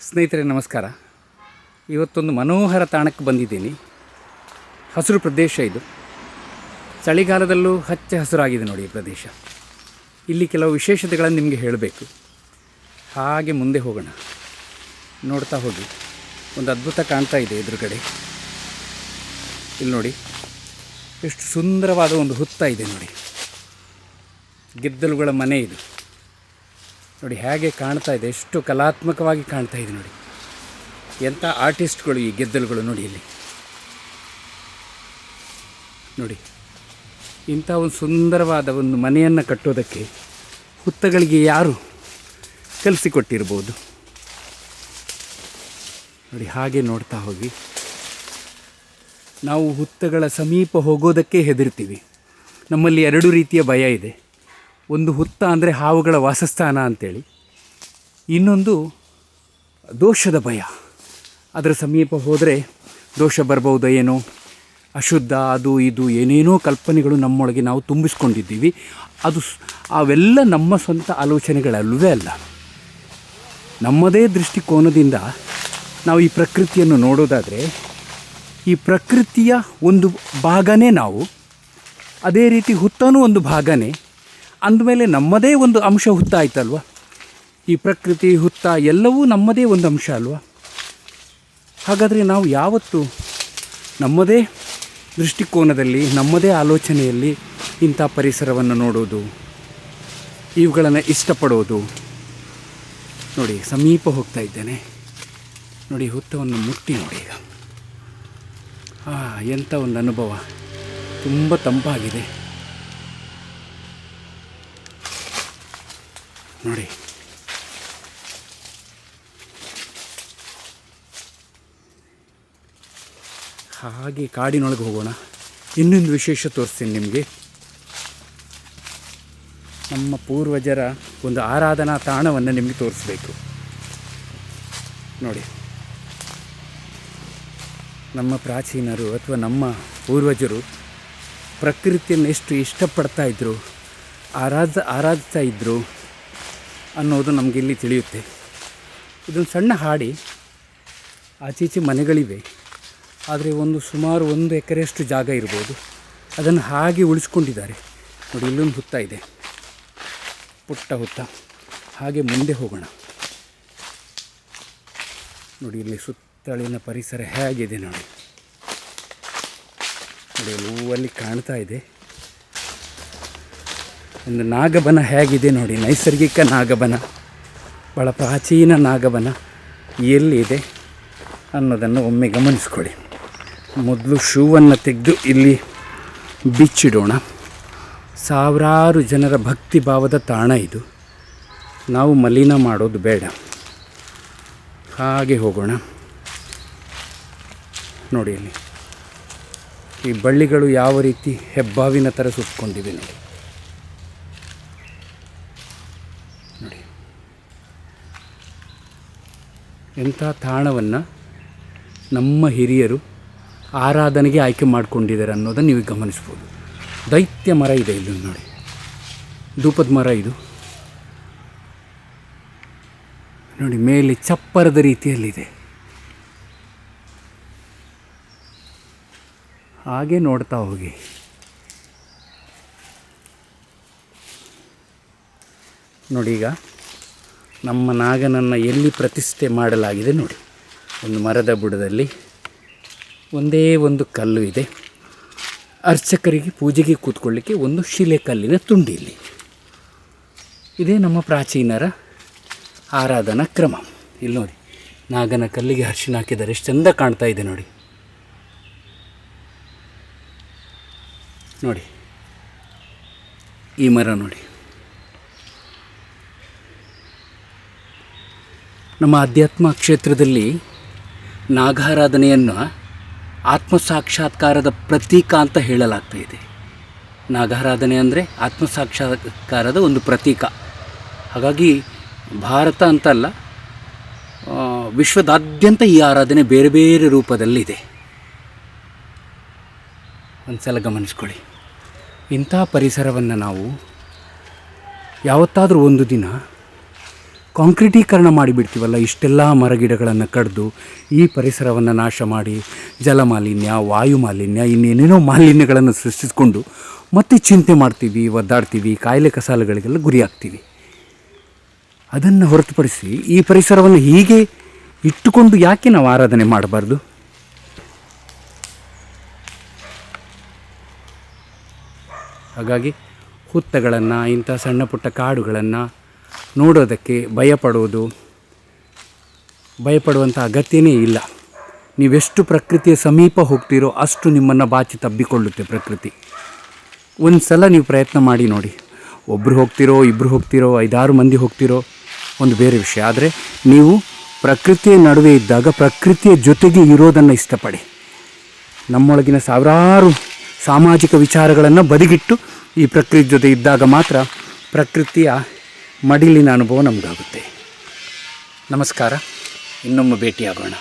ಸ್ನೇಹಿತರೆ, ನಮಸ್ಕಾರ. ಇವತ್ತೊಂದು ಮನೋಹರ ತಾಣಕ್ಕೆ ಬಂದಿದ್ದೀನಿ. ಹಸಿರು ಪ್ರದೇಶ ಇದು. ಚಳಿಗಾಲದಲ್ಲೂ ಹಚ್ಚ ಹಸಿರಾಗಿದೆ ನೋಡಿ ಈ ಪ್ರದೇಶ. ಇಲ್ಲಿ ಕೆಲವು ವಿಶೇಷತೆಗಳನ್ನು ನಿಮಗೆ ಹೇಳಬೇಕು. ಹಾಗೆ ಮುಂದೆ ಹೋಗೋಣ. ನೋಡ್ತಾ ಹೋಗಿ. ಒಂದು ಅದ್ಭುತ ಕಾಣ್ತಾ ಇದೆ ಎದುರುಗಡೆ. ಇಲ್ಲಿ ನೋಡಿ. ಎಷ್ಟು ಸುಂದರವಾದ ಒಂದು ಹುತ್ತ ಇದೆ ನೋಡಿ. ಗೆದ್ದಲುಗಳ ಮನೆ ಇದು. ನೋಡಿ, ಹೇಗೆ ಕಾಣ್ತಾ ಇದೆ, ಎಷ್ಟು ಕಲಾತ್ಮಕವಾಗಿ ಕಾಣ್ತಾ ಇದೆ ನೋಡಿ. ಎಂಥ ಆರ್ಟಿಸ್ಟ್ಗಳು ಈ ಗೆದ್ದಲುಗಳು ನೋಡಿ ಇಲ್ಲಿ. ನೋಡಿ, ಇಂಥ ಒಂದು ಸುಂದರವಾದ ಒಂದು ಮನೆಯನ್ನು ಕಟ್ಟೋದಕ್ಕೆ ಹುತ್ತಗಳಿಗೆ ಯಾರು ಕಲಿಸಿಕೊಟ್ಟಿರ್ಬೋದು? ನೋಡಿ, ಹಾಗೆ ನೋಡ್ತಾ ಹೋಗಿ. ನಾವು ಹುತ್ತಗಳ ಸಮೀಪ ಹೋಗೋದಕ್ಕೆ ಹೆದರ್ತೀವಿ. ನಮ್ಮಲ್ಲಿ ಎರಡು ರೀತಿಯ ಭಯ ಇದೆ. ಒಂದು ಹುತ್ತ ಅಂದರೆ ಹಾವುಗಳ ವಾಸಸ್ಥಾನ ಅಂತೇಳಿ. ಇನ್ನೊಂದು ದೋಷದ ಭಯ. ಅದರ ಸಮೀಪ ಹೋದರೆ ದೋಷ ಬರ್ಬೋದು ಏನೋ ಅಶುದ್ಧ, ಅದು ಇದು ಏನೇನೋ ಕಲ್ಪನೆಗಳು ನಮ್ಮೊಳಗೆ ನಾವು ತುಂಬಿಸ್ಕೊಂಡಿದ್ದೀವಿ. ಅದು ಅವೆಲ್ಲ ನಮ್ಮ ಸ್ವಂತ ಆಲೋಚನೆಗಳಲ್ಲವೇ ಅಲ್ಲ. ನಮ್ಮದೇ ದೃಷ್ಟಿಕೋನದಿಂದ ನಾವು ಈ ಪ್ರಕೃತಿಯನ್ನು ನೋಡೋದಾದರೆ, ಈ ಪ್ರಕೃತಿಯ ಒಂದು ಭಾಗನೇ ನಾವು. ಅದೇ ರೀತಿ ಹುತ್ತನೂ ಒಂದು ಭಾಗನೇ. ಅಂದಮೇಲೆ ನಮ್ಮದೇ ಒಂದು ಅಂಶ ಹುತ್ತಾಯ್ತಲ್ವ? ಈ ಪ್ರಕೃತಿ, ಹುತ್ತ ಎಲ್ಲವೂ ನಮ್ಮದೇ ಒಂದು ಅಂಶ ಅಲ್ವಾ? ಹಾಗಾದರೆ ನಾವು ಯಾವತ್ತು ನಮ್ಮದೇ ದೃಷ್ಟಿಕೋನದಲ್ಲಿ, ನಮ್ಮದೇ ಆಲೋಚನೆಯಲ್ಲಿ ಇಂಥ ಪರಿಸರವನ್ನು ನೋಡೋದು, ಇವುಗಳನ್ನು ಇಷ್ಟಪಡೋದು? ನೋಡಿ, ಸಮೀಪ ಹೋಗ್ತಾ ಇದ್ದೇನೆ. ನೋಡಿ, ಹುತ್ತವನ್ನು ಮುಟ್ಟಿ ನೋಡಿ ಈಗ. ಎಂಥ ಒಂದು ಅನುಭವ. ತುಂಬ ತಂಪಾಗಿದೆ. ನೋಡಿ. ಹಾಗೆ ಕಾಡಿನೊಳಗೆ ಹೋಗೋಣ. ಇನ್ನೊಂದು ವಿಶೇಷ ತೋರಿಸ್ತೀನಿ ನಿಮಗೆ. ನಮ್ಮ ಪೂರ್ವಜರ ಒಂದು ಆರಾಧನಾ ತಾಣವನ್ನು ನಿಮಗೆ ತೋರಿಸ್ಬೇಕು. ನೋಡಿ. ನಮ್ಮ ಪ್ರಾಚೀನರು ಅಥವಾ ನಮ್ಮ ಪೂರ್ವಜರು ಪ್ರಕೃತಿಯನ್ನು ಎಷ್ಟು ಇಷ್ಟಪಡ್ತಾ ಇದ್ದರು ಆರಾಧ, ಆರಾಧಿಸ್ತಾ ಇದ್ದರು ಅನ್ನೋದು ನಮಗೆ ಇಲ್ಲಿ ತಿಳಿಯುತ್ತೆ. ಇದೊಂದು ಸಣ್ಣ ಹಾಡಿ, ಆಚೀಚೆ ಮನೆಗಳಿವೆ. ಆದರೆ ಒಂದು ಸುಮಾರು ಒಂದು ಎಕರೆಯಷ್ಟು ಜಾಗ ಇರ್ಬೋದು. ಅದನ್ನು ಹಾಗೆ ಉಳಿಸ್ಕೊಂಡಿದ್ದಾರೆ. ನೋಡಿ, ಇಲ್ಲೊಂದು ಹುತ್ತ ಇದೆ. ಪುಟ್ಟ ಹುತ್ತ. ಹಾಗೆ ಮುಂದೆ ಹೋಗೋಣ. ನೋಡಿ, ಇಲ್ಲಿ ಸುತ್ತಲಿನ ಪರಿಸರ ಹೇಗಿದೆ ನೋಡಿ. ನೋಡಿ, ಅಲ್ಲಿ ಕಾಣ್ತಾ ಇದೆ. ಒಂದು ನಾಗಬನ ಹೇಗಿದೆ ನೋಡಿ, ನೈಸರ್ಗಿಕ ನಾಗಬನ ಭಾಳ ಪ್ರಾಚೀನ ನಾಗಬನ ಎಲ್ಲಿದೆ ಅನ್ನೋದನ್ನು ಒಮ್ಮೆ ಗಮನಿಸ್ಕೊಳ್ಳಿ. ಮೊದಲು ಶೂವನ್ನು ತೆಗೆದು ಇಲ್ಲಿ ಬಿಚ್ಚಿಡೋಣ. ಸಾವಿರಾರು ಜನರ ಭಕ್ತಿ ಭಾವದ ತಾಣ ಇದು. ನಾವು ಮಲಿನ ಮಾಡೋದು ಬೇಡ. ಹಾಗೆ ಹೋಗೋಣ. ನೋಡಿ ಇಲ್ಲಿ. ಈ ಬಳ್ಳಿಗಳು ಯಾವ ರೀತಿ ಹೆಬ್ಬಾವಿನ ಥರ ಸುತ್ತಕೊಂಡಿವೆ ನೋಡಿ. ಎಂಥ ತಾಣವನ್ನು ನಮ್ಮ ಹಿರಿಯರು ಆರಾಧನೆಗೆ ಆಯ್ಕೆ ಮಾಡಿಕೊಂಡಿದ್ದಾರೆ ಅನ್ನೋದನ್ನು ನೀವು ಗಮನಿಸ್ಬೋದು. ದೈತ್ಯ ಮರ ಇದೆ ಇಲ್ಲಿ ನೋಡಿ. ಧೂಪದ ಮರ ಇದು. ನೋಡಿ, ಮೇಲೆ ಚಪ್ಪರದ ರೀತಿಯಲ್ಲಿದೆ. ಹಾಗೆ ನೋಡ್ತಾ ಹೋಗಿ. ನೋಡಿ ಈಗ ನಮ್ಮ ನಾಗನನ್ನು ಎಲ್ಲಿ ಪ್ರತಿಷ್ಠೆ ಮಾಡಲಾಗಿದೆ ನೋಡಿ. ಒಂದು ಮರದ ಬುಡದಲ್ಲಿ ಒಂದೇ ಒಂದು ಕಲ್ಲು ಇದೆ. ಅರ್ಚಕರಿಗೆ ಪೂಜೆಗೆ ಕೂತ್ಕೊಳ್ಳಿಕ್ಕೆ ಒಂದು ಶಿಲೆ ಕಲ್ಲಿನ ತುಂಡು ಇಲ್ಲಿ. ಇದೇ ನಮ್ಮ ಪ್ರಾಚೀನರ ಆರಾಧನಾ ಕ್ರಮ. ಇಲ್ಲಿ ನೋಡಿ, ನಾಗನ ಕಲ್ಲಿಗೆ ಅರ್ಶಿನ ಹಾಕಿದರೆ ಎಷ್ಟು ಚಂದ ಕಾಣ್ತಾ ಇದೆ ನೋಡಿ. ನೋಡಿ, ಈ ಮರ ನೋಡಿ. ನಮ್ಮ ಅಧ್ಯಾತ್ಮ ಕ್ಷೇತ್ರದಲ್ಲಿ ನಾಗಾರಾಧನೆಯನ್ನು ಆತ್ಮ ಸಾಕ್ಷಾತ್ಕಾರದ ಪ್ರತೀಕ ಅಂತ ಹೇಳಲಾಗ್ತಾ ಇದೆ. ನಾಗಾರಾಧನೆ ಅಂದರೆ ಆತ್ಮ ಸಾಕ್ಷಾತ್ಕಾರದ ಒಂದು ಪ್ರತೀಕ. ಹಾಗಾಗಿ ಭಾರತ ಅಂತಲ್ಲ ವಿಶ್ವದಾದ್ಯಂತ ಈ ಆರಾಧನೆ ಬೇರೆ ಬೇರೆ ರೂಪದಲ್ಲಿದೆ. ಒಂದು ಸಲ ಗಮನಿಸ್ಕೊಳ್ಳಿ. ಇಂಥ ಪರಿಸರವನ್ನು ನಾವು ಯಾವತ್ತಾದರೂ ಒಂದು ದಿನ ಕಾಂಕ್ರೀಟೀಕರಣ ಮಾಡಿಬಿಡ್ತೀವಲ್ಲ, ಇಷ್ಟೆಲ್ಲ ಮರಗಿಡಗಳನ್ನು ಕಡಿದು ಈ ಪರಿಸರವನ್ನು ನಾಶ ಮಾಡಿ ಜಲ ಮಾಲಿನ್ಯ ವಾಯು ಮಾಲಿನ್ಯ ಇನ್ನೇನೇನೋ ಮಾಲಿನ್ಯಗಳನ್ನು ಸೃಷ್ಟಿಸಿಕೊಂಡು ಮತ್ತೆ ಚಿಂತೆ ಮಾಡ್ತೀವಿ, ಒದ್ದಾಡ್ತೀವಿ, ಕಾಯಿಲೆ ಕಸಾಲೆಗಳಿಗೆಲ್ಲ ಗುರಿಯಾಗ್ತೀವಿ. ಅದನ್ನು ಹೊರತುಪಡಿಸಿ ಈ ಪರಿಸರವನ್ನು ಹೀಗೆ ಇಟ್ಟುಕೊಂಡು ಯಾಕೆ ನಾವು ಆರಾಧನೆ ಮಾಡಬಾರ್ದು? ಹಾಗಾಗಿ ಹುತ್ತಗಳನ್ನು, ಇಂಥ ಸಣ್ಣ ಪುಟ್ಟ ಕಾಡುಗಳನ್ನು ನೋಡೋದಕ್ಕೆ ಭಯಪಡುವುದು ಭಯಪಡುವಂಥ ಅಗತ್ಯನೇ ಇಲ್ಲ. ನೀವೆಷ್ಟು ಪ್ರಕೃತಿಯ ಸಮೀಪ ಹೋಗ್ತೀರೋ ಅಷ್ಟು ನಿಮ್ಮನ್ನು ಬಾಚಿ ತಬ್ಬಿಕೊಳ್ಳುತ್ತೆ ಪ್ರಕೃತಿ. ಒಂದು ಸಲ ನೀವು ಪ್ರಯತ್ನ ಮಾಡಿ ನೋಡಿ. ಒಬ್ಬರು ಹೋಗ್ತಿರೋ ಇಬ್ಬರು ಹೋಗ್ತಿರೋ, ಐದಾರು ಮಂದಿ ಹೋಗ್ತಿರೋ, ಒಂದು ಬೇರೆ ವಿಷಯ. ಆದರೆ ನೀವು ಪ್ರಕೃತಿಯ ನಡುವೆ ಇದ್ದಾಗ ಪ್ರಕೃತಿಯ ಜೊತೆಗೆ ಇರೋದನ್ನು ಇಷ್ಟಪಡಿ. ನಮ್ಮೊಳಗಿನ ಸಾವಿರಾರು ಸಾಮಾಜಿಕ ವಿಚಾರಗಳನ್ನು ಬದಿಗಿಟ್ಟು ಈ ಪ್ರಕೃತಿ ಜೊತೆ ಇದ್ದಾಗ ಮಾತ್ರ ಪ್ರಕೃತಿಯ ಮಡಿಲಿನ ಅನುಭವ ನಮಗಾಗುತ್ತೆ. ನಮಸ್ಕಾರ. ಇನ್ನೊಮ್ಮೆ ಭೇಟಿಯಾಗೋಣ.